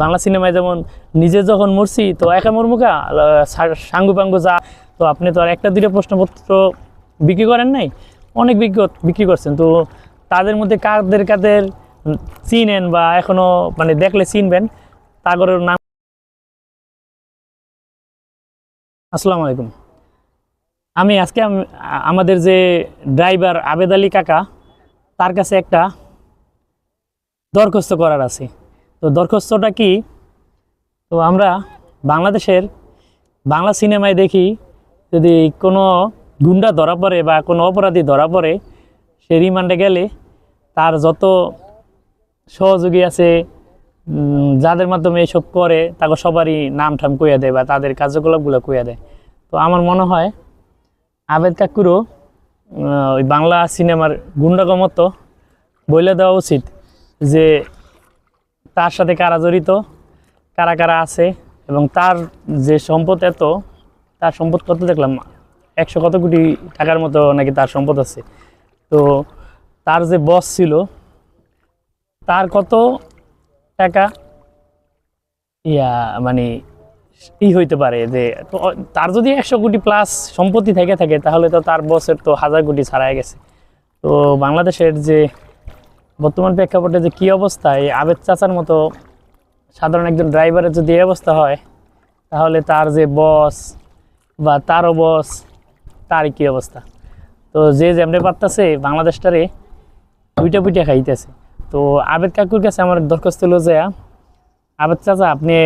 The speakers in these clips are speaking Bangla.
বাংলা সিনেমায় যেমন নিজে যখন মরছি, তো একা মরমুখা সাঙ্গু পাঙ্গু যা। তো আপনি তো আর একটা দুটো প্রশ্নপত্র বিক্রি করেন নাই? অনেক বিক্রি বিক্রি করছেন। তো তাদের মধ্যে কাদের কাদের চিনেন বা এখনও মানে দেখলে চিনবেন? তাগরের নাম আসসালামু আলাইকুম। আমি আজকে আমাদের যে ড্রাইভার আবেদ আলী কাকা, তার কাছে একটা দরখাস্ত করার আছে। তো দরখাস্তটা কি? তো আমরা বাংলাদেশের বাংলা সিনেমায় দেখি, যদি কোনো গুন্ডা ধরা পড়ে বা কোনো অপরাধী ধরা পড়ে, সে রিমান্ডে গেলে তার যত সহযোগী আছে যাদের মাধ্যমে এসব করে, তাকে সবারই নাম ঠাম কইয়া দেয় বা তাদের কার্যকলাপগুলো কইয়া দেয়। তো আমার মনে হয় আবেদ কাকুরও ওই বাংলা সিনেমার গুন্ডাগমত বলে দেওয়া উচিত যে তার সাথে কারা জড়িত, কারা কারা আছে এবং তার যে সম্পদ এত, তার সম্পদ কত দেখলাম, একশো কত কোটি টাকার মতো নাকি তার সম্পদ আছে। তো তার যে বস ছিল, তার কত টাকা? ইয়া মানে ই হইতে পারে যে তার যদি একশো কোটি প্লাস সম্পত্তি থেকে থাকে, তাহলে তো তার বসের তো হাজার কোটি ছাড়াই গেছে। তো বাংলাদেশের যে বর্তমান প্রেক্ষাপটে যে কী অবস্থা, এই আবেদ চাচার মতো সাধারণ একজন ড্রাইভারের যদি এই অবস্থা হয়, তাহলে তার যে বস বা তারও বস তার কী অবস্থা? তো যে যেমনি পারতাছে, বাংলাদেশটারে দুইটা পুইটা খাইতেছে। তো আবেদ কাকুর কাছে আমার দরখাস্ত হলো যে, আবেদ চাচা, আপনি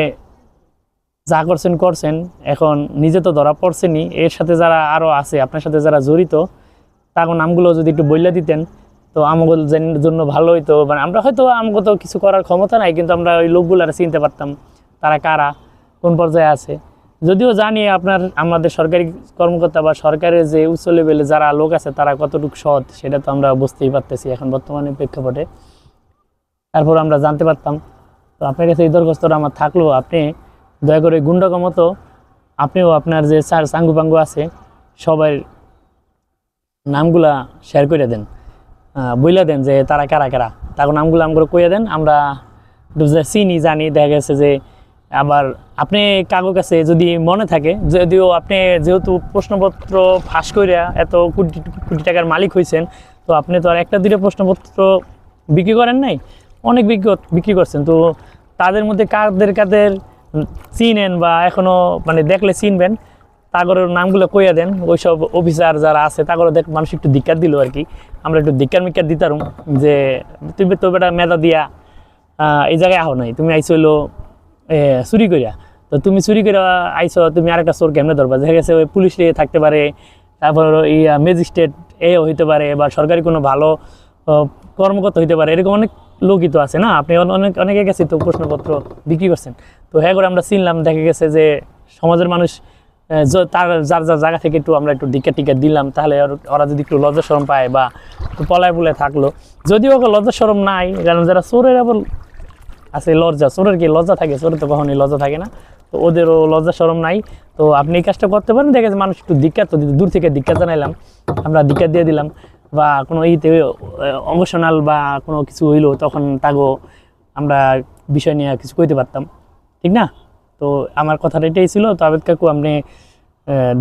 যা করছেন করছেন। এখন নিজে তো ধরা পড়ছেনই। এর সাথে যারা আরও আছে, আপনার সাথে যারা জড়িত, তার নামগুলো যদি একটু বইলে দিতেন। তো আমাদের জন্য ভালো হইতো। মানে আমরা হয়তো আমাকে তো কিছু করার ক্ষমতা নাই, কিন্তু আমরা ওই লোকগুলার চিনতে পারতাম, তারা কারা, কোন পর্যায়ে আছে। যদিও জানি আপনার, আমাদের সরকারি কর্মকর্তা বা সরকারের যে উচ্চ লেভেলে যারা লোক আছে, তারা কতটুকু সৎ, সেটা তো আমরা বুঝতেই পারতেছি এখন বর্তমানে প্রেক্ষাপটে। তারপর আমরা জানতে পারতাম, তো আপনার কাছে এই দরখাস্তটা আমার থাকলেও আপনি দয়া করে গুন্ডাকে মতো, আপনিও আপনার যে স্যার সাঙ্গু পাঙ্গু আছে সবাই নামগুলা শেয়ার করে দেন। বইলা দেন যে তারা কারা কারা। তার নামগুলো আমগুলো কইয়া দেন, আমরা চিনি জানি, দেখা গেছে যে আবার আপনি কাগো কাছে যদি মনে থাকে, যদিও আপনি যেহেতু প্রশ্নপত্র ফাঁস করিয়া এত কোটি কোটি টাকার মালিক হয়েছেন তো আপনি তো আর একটা দুটো প্রশ্নপত্র বিক্রি করেন নাই, অনেক বিক্রি বিক্রি করছেন। তো তাদের মধ্যে কাদের কাদের চিনেন বা এখনও মানে দেখলে চিনবেন, তাগরের নামগুলো কইয়া দেন। ওইসব অফিসার যারা আছে, তাগরও দেখ মানুষ একটু ধিক্কার দিল আর কি। আমরা একটু ধিক্কার মিক্কার দিতারুম যে তুমি তো বেটা মেধা দিয়া এই জায়গায় আহো নাই। তুমি আইসো হইল চুরি করিয়া তো তুমি চুরি করে আইসো তুমি আরেকটা চোর কেমনে ধরবা? দেখা গেছে ওই পুলিশ থাকতে পারে, তারপর এই ম্যাজিস্ট্রেট এ হইতে পারে, বা সরকারি কোনো ভালো কর্মকর্তা হইতে পারে, এরকম অনেক লোকই তো আছে না? আপনি অনেক, অনেকে গেছে তো প্রশ্নপত্র বিক্রি করছেন। তো হ্যাঁ করে আমরা চিনলাম, দেখা গেছে যে সমাজের মানুষ তার, যার যার জায়গা থেকে একটু আমরা একটু ডিকা টিকা দিলাম, তাহলে ওরা যদি একটু লজ্জা সরম পায় বা পলায় পুলে থাকল। যদিও ওকে লজ্জা সরম নাই, কারণ যারা চোরের আবার আছে লজ্জা, চোরের কি লজ্জা থাকে? চোরের তো কখনোই লজ্জা থাকে না। তো ওদেরও লজ্জা সরম নাই। তো আপনি এই কাজটা করতে পারেন, দেখে মানুষ একটু দীক্ষা তো দূর থেকে দীক্ষা জানাইলাম। আমরা দীক্ষা দিয়ে দিলাম। বা কোনো ইতে অবসনাল বা কোনো কিছু হইল, তখন তাগো আমরা বিষয় নিয়ে কিছু কইতে পারতাম। ঠিক না? তো আমার কথাটা এটাই ছিল। তো আবেদ কাকু, আপনি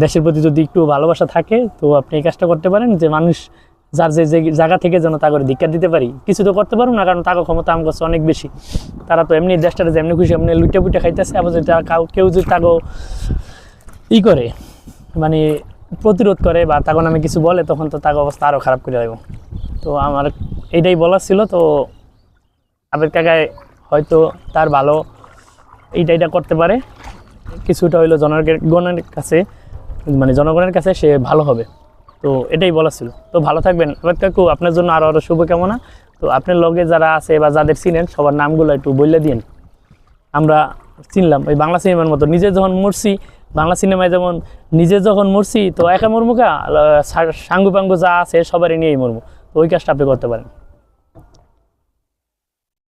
দেশের প্রতি যদি একটু ভালোবাসা থাকে, তো আপনি এই কাজটা করতে পারেন যে মানুষ যার যে যে জায়গা থেকে যেন তা করে ধিক্কার দিতে পারি, কিছু তো করতে পারব না, কারণ তাকে ক্ষমতা আমার কাছে অনেক বেশি। তারা তো এমনি দেশটাতে যেমনি খুশি, এমনি লুটে পুটে খাইতেছে, আবার যদি কাউ- যদি তাকে ই করে মানে প্রতিরোধ করে বা তখন আমি কিছু বলে, তখন তো তাকে অবস্থা আরও খারাপ করে দেবো। তো আমার এটাই বলার ছিল, তো আবেদ কাকায় হয়তো তার ভালো এইটা এটা করতে পারে। কিছুটা হইল জনগণের কাছে মানে জনগণের কাছে সে ভালো হবে। তো এটাই বলা ছিল। তো ভালো থাকবেন। আবার কাকু, আপনার জন্য আরও আরও শুভকামনা। তো আপনার লগে যারা আছে বা যাদের চিনেন, সবার নামগুলো একটু বললে দিন আমরা চিনলাম, ওই বাংলা সিনেমার মতো। নিজে যখন মরছি, বাংলা সিনেমায় যেমন নিজে যখন মরছি, তো একা মর্মুখা সাঙ্গু পাঙ্গু যা আছে, সবারই নিয়েই মর্মু তো ওই কাজটা আপনি করতে পারেন।